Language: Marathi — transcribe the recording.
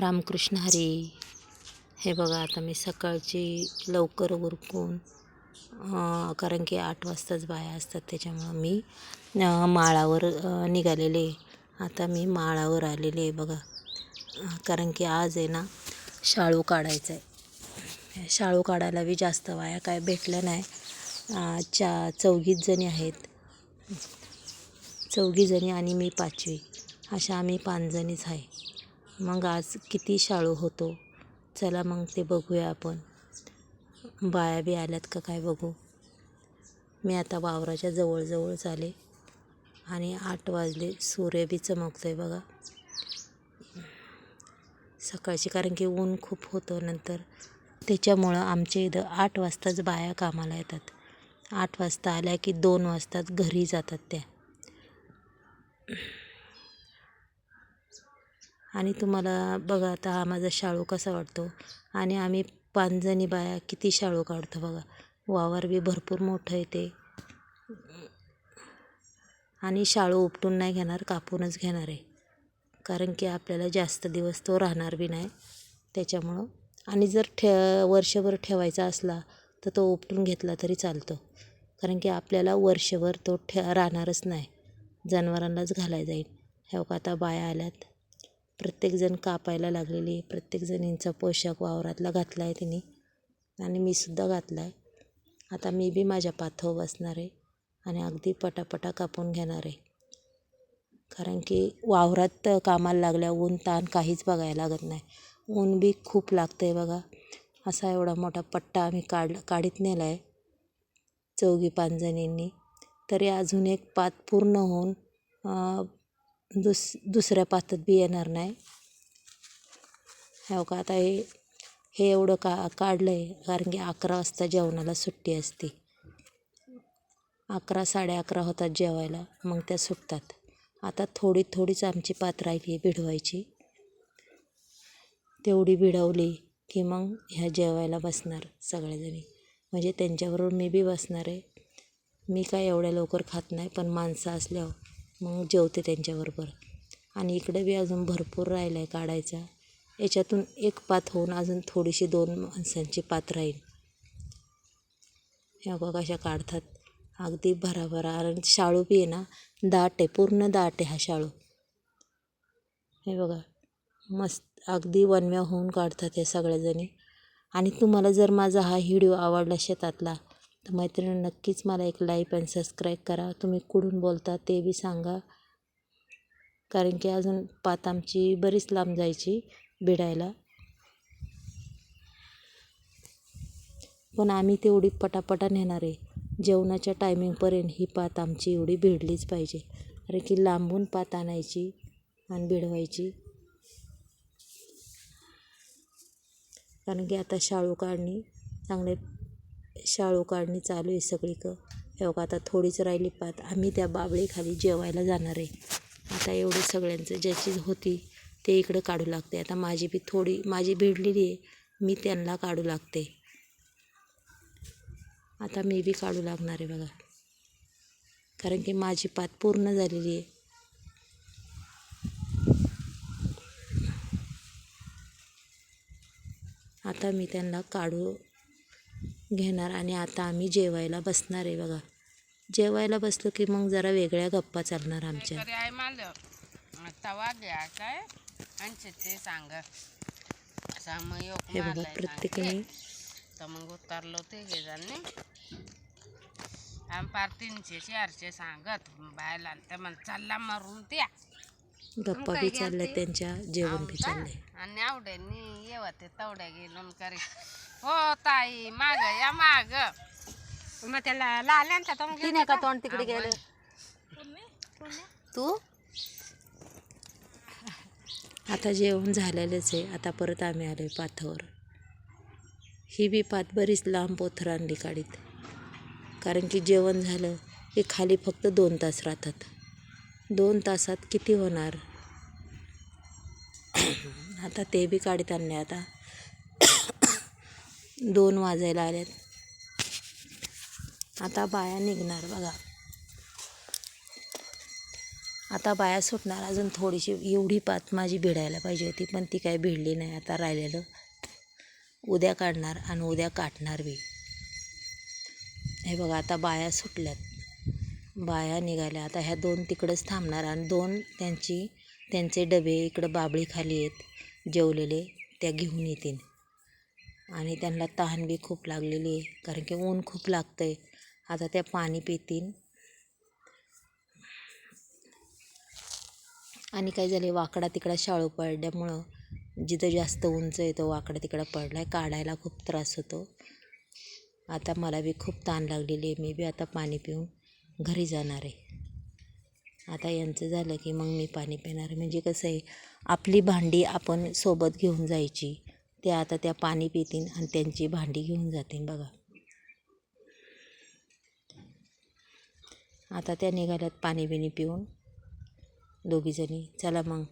रामकृष्ण हरी. हे बघा आता मी सकाळची लवकर उरकून कारण की आठ वाजताच बाया असतात त्याच्यामुळं मी माळावर निघालेले. आता मी माळावर आलेले आहे बघा. कारण की आज आहे ना शाळू काढायचं आहे शाळू काढायला बी जास्त वाया काय भेटल्या नाही. चा चौघीच जणी आहेत. चौघीजणी आणि मी पाचवी. अशा आम्ही पाचजणीच आहे. मग आज किती शाळू होतो? चला मग ते बघूया आपण. बाया बी आल्यात का काय बघू? मी आता वावराच्या जवळजवळच आले आणि आठ वाजले. सूर्य बी चमकतो आहे बघा. सकाळची कारण की ऊन खूप होतं नंतर. त्याच्यामुळं आमच्या इथं आठ वाजताच बाया कामाला येतात. आठ वाजता आल्या की दोन वाजताच घरी जातात त्या. आणि तुम्हाला बघा आता हा माझा शाळू कसा वाटतो. आणि आम्ही पाचजणी बाया किती शाळू काढतो बघा. वावर बी भरपूर मोठं आहे ते. आणि शाळू उपटून नाही घेणार कापूनच घेणार आहे. कारण की आपल्याला जास्त दिवस तो राहणार बी नाही त्याच्यामुळं. आणि जर ठे वर्षभर ठेवायचा असला तर तो उपटून घेतला तरी चालतो. कारण की आपल्याला वर्षभर तो ठे राहणारच नाही. जनावरांनाच घालायला जाईल. हो का आता बाया आल्यात. प्रत्येकजण कापायला लागलेली प्रत्येकजणींचा पोशाख वावरातला घातला आहे तिने. आणि मी सुद्धा घातला आहे. आता मी बी माझ्या पाथव बसणार आहे आणि अगदी पटापटा कापून घेणार आहे. कारण की वावरात कामाला लागल्या ऊन ताण काहीच बघायला लागत नाही. ऊन बी खूप लागतं आहे बघा. असा एवढा मोठा पट्टा आम्ही काढ काढीत नेला आहे चौघी पाचजणींनी तरी अजून एक पात पूर्ण होऊन दुस दुसऱ्या पातात बी येणार नाही. हो का? आता हे हे एवढं का काढलं आहे कारण की अकरा वाजता जेवणाला सुट्टी असते. अकरा साडे अकरा होतात जेवायला मग त्या सुटतात. आता थोडी थोडीच आमची पात राहिली भिडवायची. तेवढी भिडवली की मग ह्या जेवायला बसणार सगळ्याजणी म्हणजे त्यांच्याबरोबर मी बी बसणार आहे. मी काय एवढ्या लवकर खात नाही पण माणसं असल्यावर मग जेवते त्यांच्याबरोबर. आणि इकडे बी अजून भरपूर राहिलं आहे काढायचा. याच्यातून एक पात होऊन अजून थोडीशी दोन माणसांची पात राहील. ह्या बघा कशा काढतात. अगदी भराभरा. आणि शाळू बी आहे ना दाट आहे. पूर्ण दाट आहे हा शाळू. हे बघा. मस्त अगदी वनव्या होऊन काढतात हे सगळ्याजणी. आणि तुम्हाला जर माझा हा व्हिडिओ आवडला शेतातला तर मैत्रिणी नक्कीच मला एक लाईक आणि सबस्क्राईब करा. तुम्ही कुठून बोलता ते बी सांगा. कारण की अजून पात आमची बरीच लांब जायची भिडायला. पण आम्ही तेवढी पटापटा नेणार आहे. जेवणाच्या टायमिंगपर्यंत ही पात आमची एवढी भिडलीच पाहिजे. कारण की लांबून पात आणायची आणि भिडवायची. कारण की आता शाळू काढणी चांगले शाळू काढणी चालू आहे सगळीकडं. हे बघा आता थोडीच राहिली पात. आम्ही त्या बाबळीखाली जेवायला जाणार आहे. आता एवढं सगळ्यांचं ज्याची होती ते इकडं काढू लागते. आता माझी बी थोडी माझी भिडलेली आहे मी त्यांना काढू लागते. आता मी बी काढू लागणार आहे बघा. कारण की माझी पात पूर्ण झालेली आहे. आता मी त्यांना काढू घेणार आणि आता आम्ही जेवायला बसणार आहे बघा. जेवायला बसलो की मग जरा वेगळ्या गप्पा चालणार आमच्या. तरी तवा घ्या काय? आणि ते सांग. मग हे बघा प्रत्येकाने. तर मग उतरलो ते घे जाणे आम पार तीनशे चारशे सांगत बायला ते मला चालला मारून त्या गप्पा बी चालल्या त्यांच्या जेवण बी चाललंय. आणि आवडे नी येवा ते तवड्या गेलो करे हो ताई माग या माग. मग त्याला लाल्यांचा तो तिने का तोंड तिकडे गेलं? तू? आता जेवण झालेलंच आहे. आता परत आम्ही आलोय पाथावर. ही बी पात बरीच लांब पोथर आणली काढीत. कारण की जेवण झालं की खाली फक्त दोन तास राहतात. दोन तासात किती होणार? आता ते बी काढीत आणले आता. दोन वाजायला आल्यात आता बाया निघणार बघा. आता बाया सुटणार अजून थोडीशी. एवढी पात माझी भिडायला पाहिजे होती पण ती काय भिडली नाही. आता राहिलेलं उद्या काढणार आणि उद्या काटणार बी. हे बघा आता बाया सुटल्यात. बाया निघाल्या. आता ह्या दोन तिकडंच थांबणार आणि दोन त्यांची त्यांचे डबे इकडं बाबळीखाली आहेत जेवलेले त्या घेऊन येतील. आणि त्यांना तहान बी खूप लागलेली आहे. कारण की ऊन खूप लागतं आहे आता त्या पाणी पितील. आणि काय झाले वाकडा तिकडा शाळू पडल्यामुळं जिथं जास्त उंच आहे तो वाकडा तिकडा पडला आहे काढायला खूप त्रास होतो. आता मला बी खूप ताण लागलेली आहे. मी बी आता पाणी पिऊन घरी जाणार आहे. आता यांचं झालं की मग मी पाणी पिणार म्हणजे कसं आहे आपली भांडी आपण सोबत घेऊन जायची. ते आता त्या पाणी पितील आणि त्यांची भांडी घेऊन जातील बघा. आता त्या निघाल्यात पाणी बिणी पिऊन दोघीजणी. चला मग.